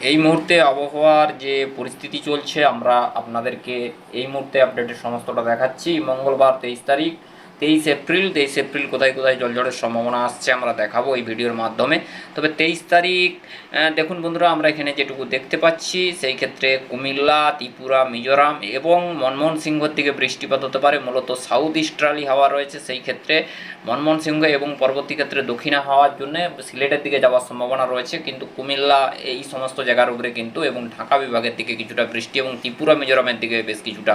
এই মুহূর্তে আবহাওয়ার যে পরিস্থিতি চলছে, আমরা আপনাদেরকে এই মুহূর্তে আপডেটের সমস্তটা দেখাচ্ছি। মঙ্গলবার তেইশ তারিখ তেইশ এপ্রিল তেইশ এপ্রিল কোথায় কোথায় জলঝড়ের সম্ভাবনা আসছে আমরা দেখাবো এই ভিডিওর মাধ্যমে। তবে তেইশ তারিখ দেখুন বন্ধুরা, আমরা এখানে যেটুকু দেখতে পাচ্ছি, সেই ক্ষেত্রে কুমিল্লা, ত্রিপুরা, মিজোরাম এবং মনমোহন সিংহর দিকে বৃষ্টিপাত হতে পারে। মূলত সাউথ ইস্টার্লি হাওয়া রয়েছে সেই ক্ষেত্রে মনমোহন সিংহ এবং পরবর্তী ক্ষেত্রে দক্ষিণা হাওয়ার জন্য সিলেটের দিকে যাওয়ার সম্ভাবনা রয়েছে। কিন্তু কুমিল্লা এই সমস্ত জায়গার উপরে কিন্তু এবং ঢাকা বিভাগের দিকে কিছুটা বৃষ্টি এবং ত্রিপুরা, মিজোরামের দিকে বেশ কিছুটা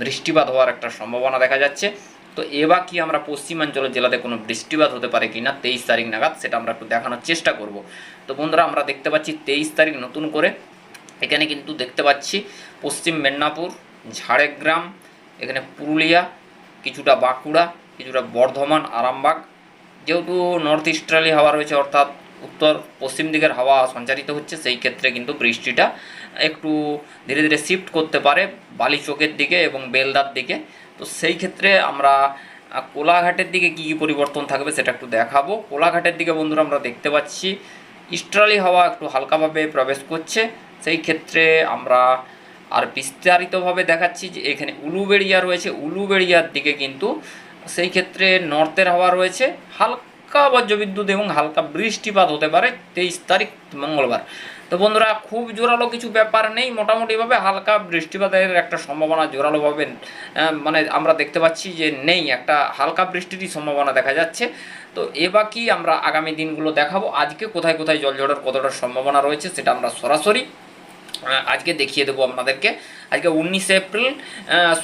বৃষ্টিপাত হওয়ার একটা সম্ভাবনা দেখা যাচ্ছে। তো এবার কি আমরা পশ্চিমাঞ্চলের জেলাতে কোনো বৃষ্টিপাত হতে পারে কি না তেইশ তারিখ নাগাদ সেটা আমরা একটু দেখানোর চেষ্টা করব। তো বন্ধুরা, আমরা দেখতে পাচ্ছি তেইশ তারিখ নতুন করে। এখানে কিন্তু দেখতে পাচ্ছি পশ্চিম মেদিনীপুর, ঝাড়গ্রাম, এখানে পুরুলিয়া, কিছুটা বাঁকুড়া, কিছুটা বর্ধমান, আরামবাগ, যেহেতু নর্থ ইস্টার্লি হাওয়া রয়েছে, অর্থাৎ উত্তর পশ্চিম দিকের হাওয়া সঞ্চারিত হচ্ছে, সেই ক্ষেত্রে কিন্তু বৃষ্টিটা একটু ধীরে ধীরে শিফট করতে পারে বালিচকের দিকে এবং বেলদার দিকে। তো সেই ক্ষেত্রে আমরা কোলাঘাটের দিকে কী কী পরিবর্তন থাকবে সেটা একটু দেখাবো। কোলাঘাটের দিকে বন্ধুরা আমরা দেখতে পাচ্ছি, ইস্টার্লি হাওয়া একটু হালকাভাবে প্রবেশ করছে। সেই ক্ষেত্রে আমরা আর বিস্তারিতভাবে দেখাচ্ছি যে এখানে উলুবেড়িয়া রয়েছে। উলুবেড়িয়ার দিকে কিন্তু সেই ক্ষেত্রে নর্থের হাওয়া রয়েছে। হালকা বজ্রবিদ্যুৎ এবং হালকা বৃষ্টিপাত হতে পারে, তেইশ তারিখ মঙ্গলবার। তো বন্ধুরা, খুব জোরালো কিছু ব্যাপার নেই। মোটামুটিভাবে হালকা বৃষ্টিপাতের একটা সম্ভাবনা জোরালোভাবে মানে আমরা দেখতে পাচ্ছি যে নেই, একটা হালকা বৃষ্টিরই সম্ভাবনা দেখা যাচ্ছে। তো এ বাকি আমরা আগামী দিনগুলো দেখাবো। আজকে কোথায় কোথায় জলঝড়ের কতটা সম্ভাবনা রয়েছে সেটা আমরা সরাসরি আজকে দেখিয়ে দেবো আপনাদেরকে। আজকে উনিশে এপ্রিল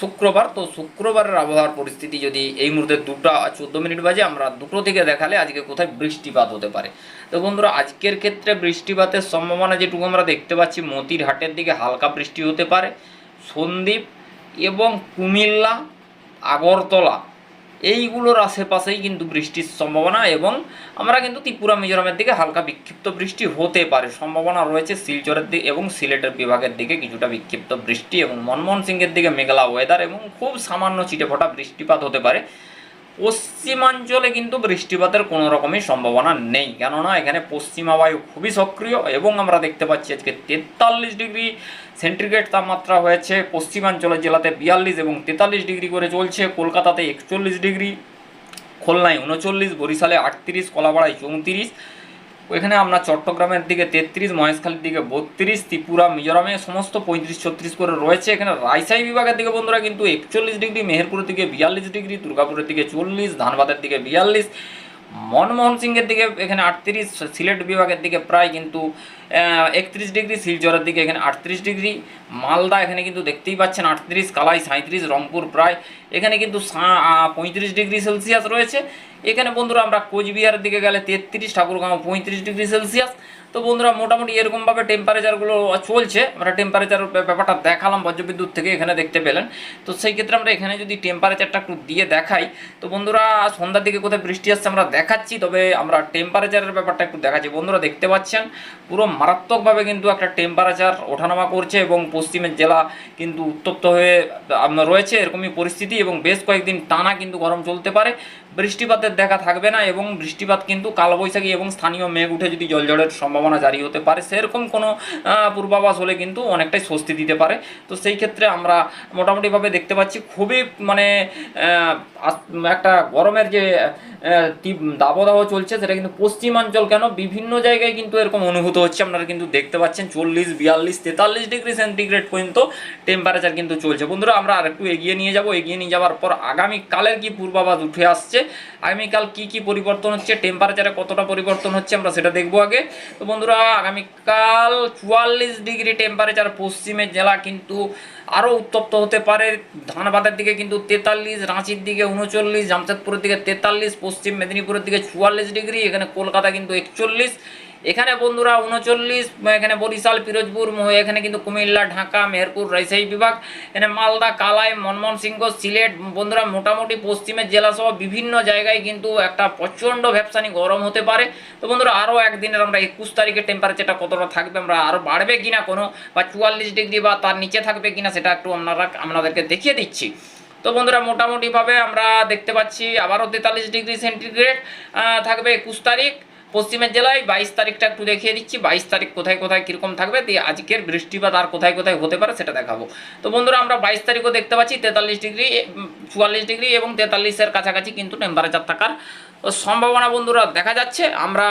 শুক্রবার। তো শুক্রবারের আবহাওয়ার পরিস্থিতি যদি এই মুহূর্তে দুটো চোদ্দ মিনিট বাজে, আমরা দুটো থেকে দেখালে আজকে কোথায় বৃষ্টিপাত হতে পারে। তো বন্ধুরা, আজকের ক্ষেত্রে বৃষ্টিপাতের সম্ভাবনা যেটুকু আমরা দেখতে পাচ্ছি মতির হাটের দিকে হালকা বৃষ্টি হতে পারে। সন্দ্বীপ এবং কুমিল্লা, আগরতলা। এইগুলোর আশেপাশেই কিন্তু বৃষ্টির সম্ভাবনা এবং আমরা কিন্তু ত্রিপুরা, মিজোরামের দিকে হালকা বিক্ষিপ্ত বৃষ্টি হতে পারে। সম্ভাবনা রয়েছে শিলচরের দিকে এবং সিলেটের বিভাগের দিকে কিছুটা বিক্ষিপ্ত বৃষ্টি এবং মনমোহন সিংয়ের দিকে মেঘলা ওয়েদার এবং খুব সামান্য ছিটেফোঁটা বৃষ্টিপাত হতে পারে। পশ্চিমাঞ্চলে কিন্তু বৃষ্টিপাতের কোনো রকমই সম্ভাবনা নেই। কেননা এখানে পশ্চিমা বায়ু খুবই সক্রিয় এবং আমরা দেখতে পাচ্ছি আজকে তেতাল্লিশ ডিগ্রি সেন্টিগ্রেড তাপমাত্রা হয়েছে। পশ্চিমাঞ্চলের জেলাতে বিয়াল্লিশ এবং তেতাল্লিশ ডিগ্রি করে চলছে। কলকাতাতে একচল্লিশ ডিগ্রি, খুলনায় উনচল্লিশ, বরিশালে আটত্রিশ, কলাপাড়ায় চৌত্রিশ এখানে আমরা চট্টগ্রামের দিকে তেত্রিশ, মহেশখালীর দিকে বত্রিশ, ত্রিপুরা, মিজোরামে সমস্ত পঁয়ত্রিশ, ছত্রিশ করে রয়েছে। এখানে রাজশাহী বিভাগের দিকে বন্ধুরা কিন্তু একচল্লিশ ডিগ্রি, মেহেরপুরের দিকে বিয়াল্লিশ ডিগ্রি, দুর্গাপুরের দিকে চল্লিশ, ধানবাদের দিকে বিয়াল্লিশ, মনমোহন সিংয়ের দিকে এখানে আটত্রিশ, সিলেট বিভাগের দিকে প্রায় কিন্তু একত্রিশ ডিগ্রি, শিলচরের দিকে এখানে আটত্রিশ ডিগ্রি, মালদা এখানে কিন্তু দেখতেই পাচ্ছেন আটত্রিশ, কালাই সাঁত্রিশ রংপুর প্রায় এখানে কিন্তু পঁয়ত্রিশ ডিগ্রি সেলসিয়াস রয়েছে। এখানে বন্ধুরা আমরা কোচবিহারের দিকে গেলে তেত্রিশ, ঠাকুরগাঁও পঁয়ত্রিশ ডিগ্রি সেলসিয়াস। তো বন্ধুরা মোটামুটি এরকমভাবে টেম্পারেচারগুলো চলছে, আমরা টেম্পারেচার ব্যাপারটা দেখালাম, বজ্রবিদ্যুৎ থেকে এখানে দেখতে পেলেন। তো সেই ক্ষেত্রে আমরা এখানে যদি টেম্পারেচারটা একটু দিয়ে দেখাই, তো বন্ধুরা সন্ধ্যার দিকে কোথায় বৃষ্টি আসছে আমরা দেখাচ্ছি, তবে আমরা টেম্পারেচারের ব্যাপারটা একটু দেখাচ্ছি। বন্ধুরা দেখতে পাচ্ছেন, পুরো মারাত্মকভাবে কিন্তু একটা টেম্পারেচার ওঠানামা করছে এবং পশ্চিমের জেলা কিন্তু উত্তপ্ত হয়ে রয়েছে এরকমই পরিস্থিতি এবং বেশ কয়েকদিন টানা কিন্তু গরম চলতে পারে। বৃষ্টিপাতের দেখা থাকবে না এবং বৃষ্টিপাত কিন্তু কালবৈশাখী এবং স্থানীয় মেঘ উঠে যদি জলঝড়ের সম্ভাবনা জারি হতে পারে, সেরকম কোনো পূর্বাভাস হলে কিন্তু অনেকটাই স্বস্তি দিতে পারে। তো সেই ক্ষেত্রে আমরা মোটামুটিভাবে দেখতে পাচ্ছি, খুবই মানে একটা গরমের যে দাবদাহ চলছে, সেটা কিন্তু পশ্চিমাঞ্চল কেন? বিভিন্ন জায়গায় কিন্তু এরকম অনুভূত হচ্ছে, আপনারা কিন্তু দেখতে পাচ্ছেন, চল্লিশ, বিয়াল্লিশ, তেতাল্লিশ ডিগ্রি সেন্টিগ্রেড পর্যন্ত টেম্পারেচার কিন্তু চলছে। বন্ধুরা, আমরা আর একটু এগিয়ে নিয়ে যাব। এগিয়ে নিয়ে যাওয়ার পর আগামীকালের কি পূর্বাভাস উঠে আসছে, আগামীকাল কি কি পরিবর্তন হচ্ছে টেম্পারেচারে কতটা পরিবর্তন হচ্ছে, আমরা সেটা দেখব আগে। তো বন্ধুরা, আগামীকাল চুয়াল্লিশ ডিগ্রি টেম্পারেচার পশ্চিমের জেলা কিন্তু আরও উত্তপ্ত হতে পারে। ধানবাদের দিকে কিন্তু তেতাল্লিশ, রাঁচির দিকে উনচল্লিশ, জামশেদপুরের দিকে তেতাল্লিশ পশ্চিম মেদিনীপুরের দিকে চুয়াল্লিশ ডিগ্রি, এখানে কলকাতা কিন্তু একচল্লিশ, এখানে বন্ধুরা উনচল্লিশ, এখানে বরিশাল, পিরোজপুর এখানে কিন্তু কুমিল্লা, ঢাকা, মেহেরপুর, রাজশাহী বিভাগ, এখানে মালদা, কালাই, মনমোহন সিংহ, সিলেট, বন্ধুরা মোটামুটি পশ্চিমের জেলা সহ বিভিন্ন জায়গায় কিন্তু একটা প্রচণ্ড ভ্যাপসানি গরম হতে পারে। তো বন্ধুরা আরও একদিনের আমরা একুশ তারিখে টেম্পারেচারটা কতটা থাকবে, আমরা আরও বাড়বে কিনা কোনো, বা চুয়াল্লিশ ডিগ্রি বা তার নিচে থাকবে কিনা সেটা একটু আপনারা আপনাদেরকে দেখিয়ে দিচ্ছি। তো বন্ধুরা, মোটামুটিভাবে আমরা দেখতে পাচ্ছি আবারও তেতাল্লিশ ডিগ্রি সেন্টিগ্রেড থাকবে একুশ তারিখ। পশ্চিমের জেলায় বাইশ তারিখটা একটু দেখিয়ে দিচ্ছি। বাইশ তারিখ কোথায় কোথায় কীরকম থাকবে দিয়ে আজকের বৃষ্টিপাত আর কোথায় কোথায় হতে পারে সেটা দেখাবো। তো বন্ধুরা, আমরা বাইশ তারিখও দেখতে পাচ্ছি, তেতাল্লিশ ডিগ্রি চুয়াল্লিশ ডিগ্রি এবং তেতাল্লিশের কাছাকাছি কিন্তু টেম্পারেচার থাকার সম্ভাবনা বন্ধুরা দেখা যাচ্ছে। আমরা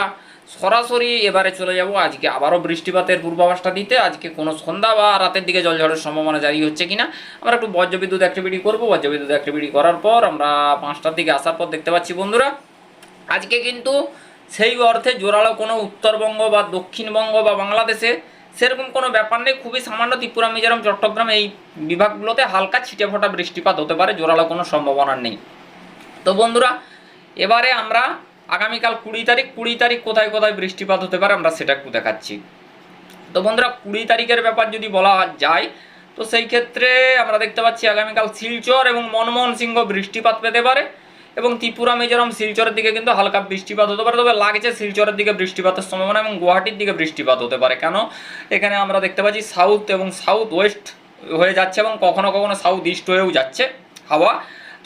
সরাসরি এবারে চলে যাব। আজকে আবারও বৃষ্টিপাতের পূর্বাভাসটা দিতে। আজকে কোনো সন্ধ্যা বা রাতের দিকে জলঝড়ের সম্ভাবনা জারি হচ্ছে কিনা, আমরা একটু বজ্রবিদ্যুৎ অ্যাক্টিভিটি করব। বজ্রবিদ্যুৎ অ্যাক্টিভিটি করার পর আমরা পাঁচটার দিকে আসার পর দেখতে পাচ্ছি বন্ধুরা, আজকে কিন্তু সেই অর্থে জোরালো কোনো উত্তরবঙ্গ বা দক্ষিণবঙ্গ বা বাংলাদেশে সেরকম কোনো ব্যাপার নেই। খুবই সামান্য ত্রিপুরা, মিজোরাম, চট্টগ্রাম এই বিভাগগুলোতে হালকা ছিটে ফোটা বৃষ্টিপাত হতে পারে, জোরালো কোনো সম্ভাবনা নেই। তো বন্ধুরা, এবারে আমরা আগামীকাল কুড়ি তারিখ কুড়ি তারিখ কোথায় কোথায় বৃষ্টিপাত হতে পারে আমরা সেটা একটু দেখাচ্ছি। তো বন্ধুরা, কুড়ি তারিখের ব্যাপার যদি বলা যায়, তো সেই ক্ষেত্রে আমরা দেখতে পাচ্ছি আগামীকাল শিলচর এবং মনমোহন সিংহ বৃষ্টিপাত পেতে পারে এবং ত্রিপুরা, মিজোরাম, শিলচরের দিকে কিন্তু হালকা বৃষ্টিপাত হতে পারে। তবে লাগছে শিলচরের দিকে বৃষ্টিপাতের সম্ভাবনা এবং গুয়াহাটির দিকে বৃষ্টিপাত হতে পারে। কেন? এখানে আমরা দেখতে পাচ্ছি সাউথ এবং সাউথ ওয়েস্ট হয়ে যাচ্ছে এবং কখনো কখনো সাউথ ইস্ট হয়েও যাচ্ছে হাওয়া।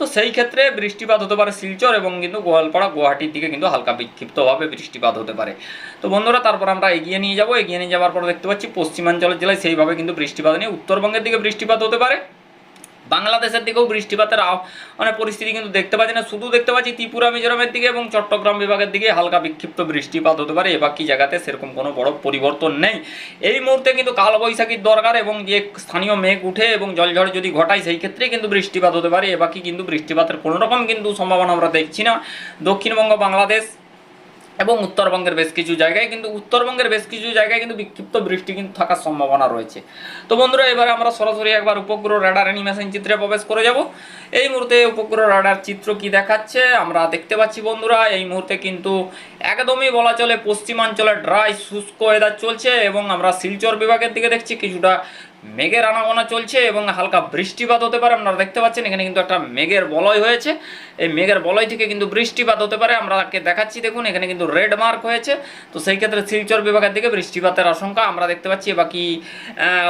তো সেই ক্ষেত্রে বৃষ্টিপাত হতে পারে শিলচর এবং কিন্তু গোয়ালপাড়া, গুয়াহাটির দিকে কিন্তু হালকা বিক্ষিপ্তভাবে বৃষ্টিপাত হতে পারে। তো বন্ধুরা, তারপর আমরা এগিয়ে নিয়ে যাব। এগিয়ে নিয়ে যাওয়ার পর দেখতে পাচ্ছি পশ্চিমাঞ্চলের জেলায় সেইভাবে কিন্তু বৃষ্টিপাত নেই। উত্তরবঙ্গের দিকে বৃষ্টিপাত হতে পারে। বাংলাদেশের দিকেও বৃষ্টিপাতের মানে পরিস্থিতি কিন্তু দেখতে পাচ্ছি না। শুধু দেখতে পাচ্ছি ত্রিপুরা, মিজোরামের দিকে এবং চট্টগ্রাম বিভাগের দিকে হালকা বিক্ষিপ্ত বৃষ্টিপাত হতে পারে। এবার কি জায়গাতে সেরকম কোনো বড় পরিবর্তন নেই। এই মুহূর্তে কিন্তু কালবৈশাখীর দরকার এবং যে স্থানীয় মেঘ উঠে এবং জলঝড় যদি ঘটায়, সেই ক্ষেত্রে কিন্তু বৃষ্টিপাত হতে পারে। এবার কি কিন্তু বৃষ্টিপাতের কোনো রকম কিন্তু সম্ভাবনা আমরা দেখছি না। দক্ষিণবঙ্গ, বাংলাদেশ এবং উত্তরবঙ্গের বেশ কিছু জায়গায়, কিন্তু উত্তরবঙ্গের বেশ কিছু জায়গায় কিন্তু বিক্ষিপ্ত বৃষ্টি কিন্তু থাকার সম্ভাবনা রয়েছে। তো বন্ধুরা, এবারে আমরা সরাসরি একবার উপগ্রহ রাডার অ্যানিমেশন চিত্রে প্রবেশ করে যাব। এই মুহূর্তে উপগ্রহ রাডার চিত্র কি দেখাচ্ছে, আমরা দেখতে পাচ্ছি বন্ধুরা, এই মুহূর্তে কিন্তু একদমই বলা চলে পশ্চিমাঞ্চলে ড্রাই শুষ্ক ওয়েদার চলছে এবং আমরা শিলচর বিভাগের দিকে দেখছি, কিছুটা মেঘের আনাগোনা চলছে এবং হালকা বৃষ্টিপাত হতে পারে। আপনারা দেখতে পাচ্ছেন, এখানে কিন্তু একটা মেঘের বলয় হয়েছে। এই মেঘের বলয় থেকে কিন্তু বৃষ্টিপাত হতে পারে। আমরা তাকে দেখাচ্ছি, দেখুন, এখানে কিন্তু রেড মার্ক হয়েছে। তো সেই ক্ষেত্রে শিলচর বিভাগের দিকে বৃষ্টিপাতের আশঙ্কা আমরা দেখতে পাচ্ছি। বাকি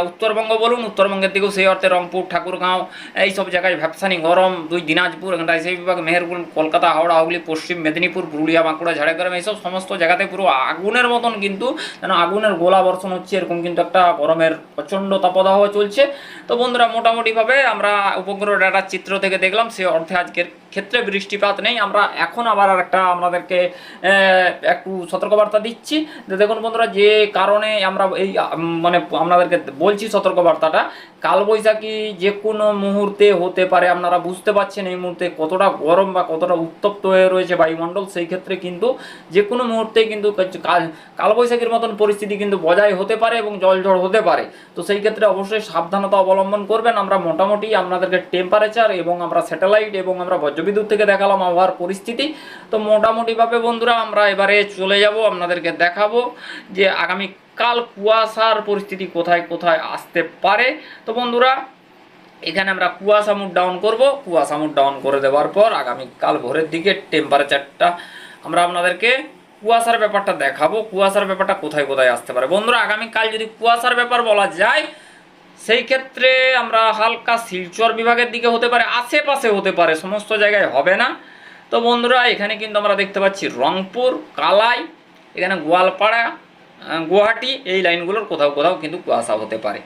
উত্তরবঙ্গ বলুন, উত্তরবঙ্গের দিকেও সেই অর্থে রংপুর, ঠাকুরগাঁও, এই সব জায়গায় ভ্যাপসানি গরম। দুই দিনাজপুর, এখানটায় সেই বিভাগ, মেহেরপুর, কলকাতা, হাওড়া, হুগলি, পশ্চিম মেদিনীপুর, পুরুলিয়া, বাঁকুড়া, ঝাড়গ্রাম, এইসব সমস্ত জায়গাতে পুরো আগুনের মতন কিন্তু যেন আগুনের গোলা বর্ষণ হচ্ছে, এরকম কিন্তু একটা গরমের প্রচণ্ড তাপদাহ চলছে। তো বন্ধুরা, মোটামুটিভাবে আমরা উপগ্রহ ডাটার চিত্র থেকে দেখলাম, সে অর্থে আজকের ক্ষেত্রে বৃষ্টিপাত নেই। আমরা এখন আবার একটা আমাদেরকে একটু সতর্কবার্তা দিচ্ছি। দেখুন বন্ধুরা, যে কারণে আমরা এই মানে আপনাদেরকে বলছি সতর্কবার্তাটা, কালবৈশাখী যে কোনো মুহূর্তে হতে পারে, আপনারা বুঝতে পারছেন এই মুহূর্তে কতটা গরম বা কতটা উত্তপ্ত হয়ে রয়েছে বায়ুমণ্ডল, সেই ক্ষেত্রে কিন্তু যে কোনো মুহূর্তে কিন্তু কাল, কালবৈশাখীর মতন পরিস্থিতি কিন্তু বজায় হতে পারে এবং জলঝড় হতে পারে। তো সেই ক্ষেত্রে অবশ্যই সাবধানতা অবলম্বন করবেন। আমরা মোটামুটি আপনাদেরকে টেম্পারেচার এবং আমরা স্যাটেলাইট এবং আমরা বজ্রবিদ্যুৎ থেকে দেখালাম আবহাওয়ার পরিস্থিতি। তো মোটামুটিভাবে বন্ধুরা, আমরা এবারে চলে যাব, আপনাদেরকে দেখাবো যে আগামী কাল কুয়াশার পরিস্থিতি কোথায় কোথায় আসতে পারে। তো বন্ধুরা, এখানে আমরা কুয়াশা মুড ডাউন করব। কুয়াশা মুড ডাউন করে দেওয়ার পর আগামীকাল ভোরের দিকে টেম্পারেচারটা আমরা আপনাদেরকে কুয়াশার ব্যাপারটা দেখাবো। কুয়াশার ব্যাপারটা কোথায় কোথায় আসতে পারে? বন্ধুরা, আগামীকাল যদি কুয়াশার ব্যাপার বলা যায় সেই ক্ষেত্রে আমরা হালকা শিলচর বিভাগের দিকে হতে পারে, আশেপাশে হতে পারে, সমস্ত জায়গায় হবে না। তো বন্ধুরা, এখানে কিন্তু আমরা দেখতে পাচ্ছি রংপুর, কালাই, এখানে গোয়ালপাড়া গুয়াহাটি, এই লাইনগুলোর কোথাও কোথাও কিন্তু কুয়াশা হতে পারে।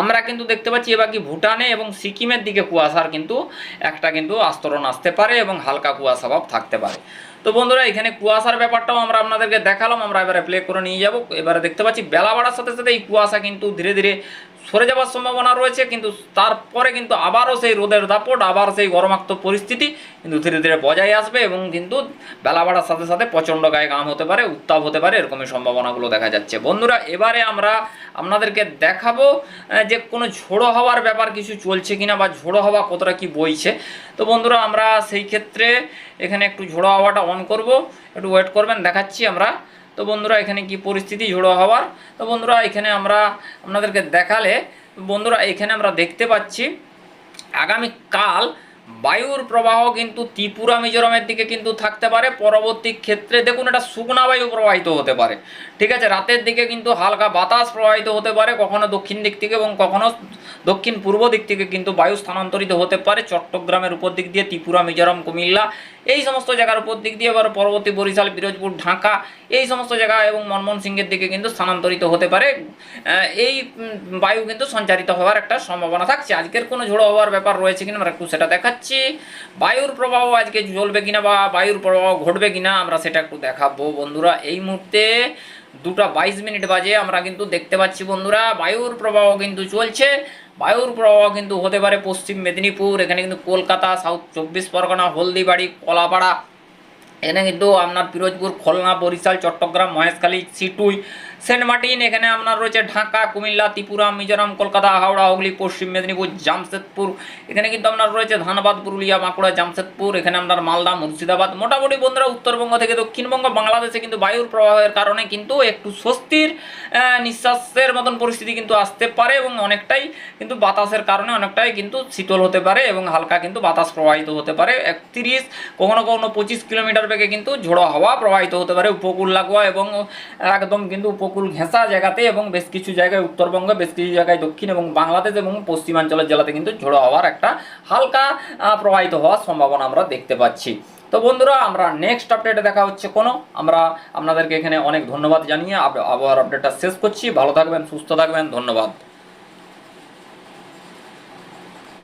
আমরা কিন্তু দেখতে পাচ্ছি এবার কি ভুটানে এবং সিকিমের দিকে কুয়াশার কিন্তু একটা কিন্তু আস্তরণ আসতে পারে এবং হালকা কুয়াশা ভাব থাকতে পারে। তো বন্ধুরা, এখানে কুয়াশার ব্যাপারটাও আমরা আপনাদেরকে দেখালাম, আমরা এবারে প্লে করে নিয়ে যাব। এবারে দেখতে পাচ্ছি বেলা বাড়ার সাথে সাথে এই কুয়াশা কিন্তু ধীরে ধীরে সরে যাওয়ার সম্ভাবনা রয়েছে, কিন্তু তারপরে কিন্তু আবারও সেই রোদের দাপট, আবার সেই গরমাক্ত পরিস্থিতি কিন্তু ধীরে ধীরে বজায় আসবে এবং কিন্তু বেলা বাড়ার সাথে সাথে প্রচণ্ড গায়ে গাম হতে পারে, উত্তাপ হতে পারে, এরকমই সম্ভাবনাগুলো দেখা যাচ্ছে। বন্ধুরা, এবারে আমরা আপনাদেরকে দেখাবো যে কোনো ঝোড়ো হওয়ার ব্যাপার কিছু চলছে কিনা বা ঝোড়ো হওয়া কতটা কি বইছে। তো বন্ধুরা, আমরা সেই ক্ষেত্রে এখানে একটু ঝোড়ো হাওয়াটা অন করব, একটু ওয়েট করবেন, দেখাচ্ছি আমরা। তো বন্ধুরা, এখানে কি পরিস্থিতি ঝোড়ো হওয়ার? তো বন্ধুরা, এখানে আমরা আপনাদেরকে দেখালে, বন্ধুরা, এখানে আমরা দেখতে পাচ্ছি, আগামীকাল বায়ুর প্রবাহ কিন্তু ত্রিপুরা, মিজোরামের দিকে কিন্তু থাকতে পারে। পরবর্তী ক্ষেত্রে দেখুন, এটা শুকনা বায়ু প্রবাহিত হতে পারে। ঠিক আছে, রাতের দিকে কিন্তু হালকা বাতাস প্রবাহিত হতে পারে, কখনো দক্ষিণ দিক থেকে এবং কখনো দক্ষিণ পূর্ব দিক থেকে কিন্তু বায়ু স্থানান্তরিত হতে পারে। চট্টগ্রামের উপর দিক দিয়ে ত্রিপুরা, মিজোরাম, কুমিল্লা এই সমস্ত জায়গার উপর দিক দিয়ে এবার পরবর্তী বরিশাল, বিরোজপুর, ঢাকা, এই সমস্ত জায়গা এবং মনমোহন সিংয়ের দিকে কিন্তু স্থানান্তরিত হতে পারে। এই বায়ু কিন্তু সঞ্চারিত হওয়ার একটা সম্ভাবনা থাকছে। আজকের কোনো ঝোড়ো হওয়ার ব্যাপার রয়েছে কিনা আমরা একটু সেটা দেখাচ্ছি। বায়ুর প্রবাহ আজকে ঝলবে কিনা বা বায়ুর প্রবাহ ঘটবে কিনা আমরা সেটা একটু দেখাবো। বন্ধুরা, এই মুহূর্তে দুটা বাইশ মিনিট বাজে, আমরা কিন্তু দেখতে পাচ্ছি বন্ধুরা, বায়ুর প্রবাহ কিন্তু চলছে। বায়ুর প্রবাহ কিন্তু হতে পারে পশ্চিম মেদিনীপুর, এখানে কিন্তু কলকাতা সাউথ চব্বিশ পরগনা, হলদিবাড়ি, কলাপাড়া। এখানে কিন্তু আপনার পিরোজপুর, খুলনা, বরিশাল, চট্টগ্রাম, মহেশখালী, সিটুই সেন্ট মার্টিন এখানে আপনার রয়েছে ঢাকা, কুমিল্লা, ত্রিপুরা, মিজোরাম, কলকাতা, হাওড়া, হুগলি, পশ্চিম মেদিনীপুর, জামশেদপুর। এখানে কিন্তু আপনার রয়েছে ধানবাদ, পুরুলিয়া, বাঁকুড়া, জামশেদপুর। এখানে আপনার মালদা, মুর্শিদাবাদ। মোটামুটি বন্ধুরা, উত্তরবঙ্গ থেকে দক্ষিণবঙ্গ, বাংলাদেশে কিন্তু বায়ুর প্রবাহের কারণে কিন্তু একটু স্বস্তির নিঃশ্বাসের মতন পরিস্থিতি কিন্তু আসতে পারে এবং অনেকটাই কিন্তু বাতাসের কারণে অনেকটাই কিন্তু শীতল হতে পারে এবং হালকা কিন্তু বাতাস প্রবাহিত হতে পারে। একত্রিশ, কখনো কখনো পঁচিশ কিলোমিটার বেগে কিন্তু ঝোড়ো হাওয়া প্রবাহিত হতে পারে। উপকূল লাগোয়া এবং একদম কিন্তু উপকূল ঘেঁষা জায়গাতে এবং বেশ কিছু জায়গায় উত্তরবঙ্গে, বেশ কিছু জায়গায় দক্ষিণ এবং বাংলাদেশ এবং পশ্চিমাঞ্চলের জেলাতে কিন্তু ঝোড়ো হওয়ার একটা হালকা প্রবাহিত হওয়ার সম্ভাবনা আমরা দেখতে পাচ্ছি। তো বন্ধুরা, আমরা নেক্সট আপডেটে দেখা হচ্ছে কোনো। আমরা আপনাদেরকে এখানে অনেক ধন্যবাদ জানিয়ে আব- আবহাওয়ার আপডেটটা শেষ করছি। ভালো থাকবেন, সুস্থ থাকবেন, ধন্যবাদ।